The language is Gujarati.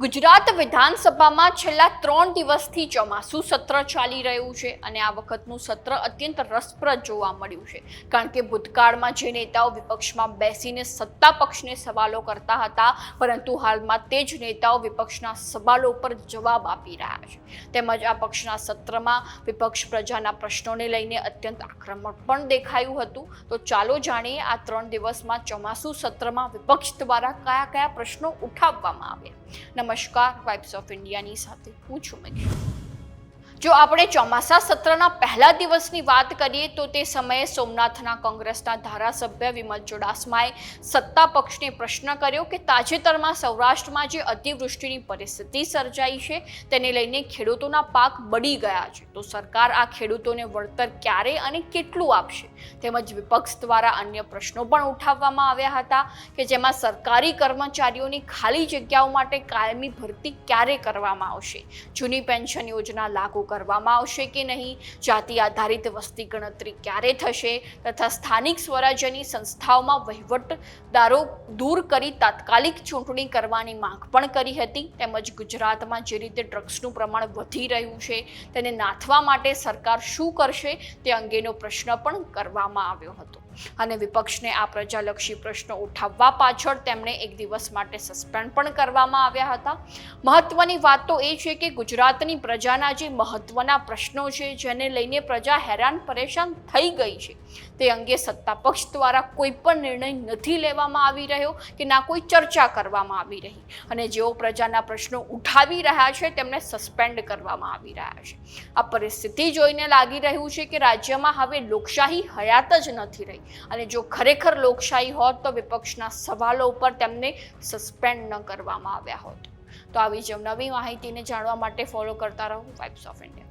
ગુજરાત વિધાનસભામાં છેલ્લા ત્રણ દિવસથી ચોમાસું સત્ર ચાલી રહ્યું છે અને આ વખતનું સત્ર અત્યંત રસપ્રદ જોવા મળ્યું છે. કારણ કે ભૂતકાળમાં જે નેતાઓ વિપક્ષમાં બેસીને સત્તા પક્ષને સવાલો કરતા હતા, પરંતુ હાલમાં તે જ નેતાઓ વિપક્ષના સવાલો પર જવાબ આપી રહ્યા છે. તેમજ આ પક્ષના સત્રમાં વિપક્ષ પ્રજાના પ્રશ્નોને લઈને અત્યંત આક્રમક પણ દેખાયું હતું. તો ચાલો જાણીએ આ ત્રણ દિવસમાં ચોમાસું સત્રમાં વિપક્ષ દ્વારા કયા કયા પ્રશ્નો ઉઠાવવામાં આવ્યા. નમસ્કાર વાઇબ્સ ઓફ ઇન્ડિયાની સાથે હું છું મેઘ જો આપણે ચોમાસા સત્રના પહેલા દિવસની વાત કરીએ તો તે સમયે સોમનાથના કોંગ્રેસના ધારાસભ્ય વિમલ ચુડાસમાએ સત્તા પક્ષને પ્રશ્ન કર્યો કે તાજેતરમાં સૌરાષ્ટ્રમાં જે અતિવૃષ્ટિની પરિસ્થિતિ સર્જાઈ છે, તેને લઈને ખેડૂતોના પાક બળી ગયા છે. તો સરકાર આ ખેડૂતોને વળતર ક્યારે અને કેટલું આપશે? તેમજ વિપક્ષ દ્વારા અન્ય પ્રશ્નો પણ ઉઠાવવામાં આવ્યા હતા કે જેમાં સરકારી કર્મચારીઓની ખાલી જગ્યાઓ માટે કાયમી ભરતી ક્યારે કરવામાં આવશે? જૂની પેન્શન યોજના લાગુ કરવામાં આવશે કે નહીં? જાતિ આધારિત વસ્તી ગણતરી ક્યારે થશે? તથા સ્થાનિક સ્વરાજ્યની સંસ્થાઓમાં વહીવટદારો દૂર કરી તાત્કાલિક ચૂંટણી કરવાની માંગ પણ કરી હતી. તેમજ ગુજરાતમાં જે રીતે ડ્રગ્સનું પ્રમાણ વધી રહ્યું છે, તેને નાથવા માટે સરકાર શું કરશે તે અંગેનો પ્રશ્ન પણ કરવામાં આવ્યો હતો. અને વિપક્ષને આ પ્રજાલક્ષી પ્રશ્નો ઉઠાવવા પાછળ તેમણે એક દિવસ માટે સસ્પેન્ડ પણ કરવામાં આવ્યા હતા. મહત્વની વાત તો એ છે કે ગુજરાતની પ્રજાના જે મહત્વના પ્રશ્નો છે, જેને લઈને પ્રજા હેરાન પરેશાન થઈ ગઈ છે, તે અંગે સત્તા પક્ષ દ્વારા કોઈ પણ નિર્ણય નથી લેવામાં આવી રહ્યો કે ના કોઈ ચર્ચા કરવામાં આવી રહી. અને જેઓ પ્રજાના પ્રશ્નો ઉઠાવી રહ્યા છે, તેમને સસ્પેન્ડ કરવામાં આવી રહ્યા છે. આ પરિસ્થિતિ જોઈને લાગી રહ્યું છે કે રાજ્યમાં હવે લોકશાહી હયાત જ નથી રહી. અને જો ખરેખર લોકશાહી હોત તો વિપક્ષના સવાલો ઉપર તેમને સસ્પેન્ડ ન કરવામાં આવ્યા હોત. તો આવી જ નવી માહિતીને જાણવા માટે ફોલો કરતા રહો વાઇબ્સ ઓફ ઇન્ડિયા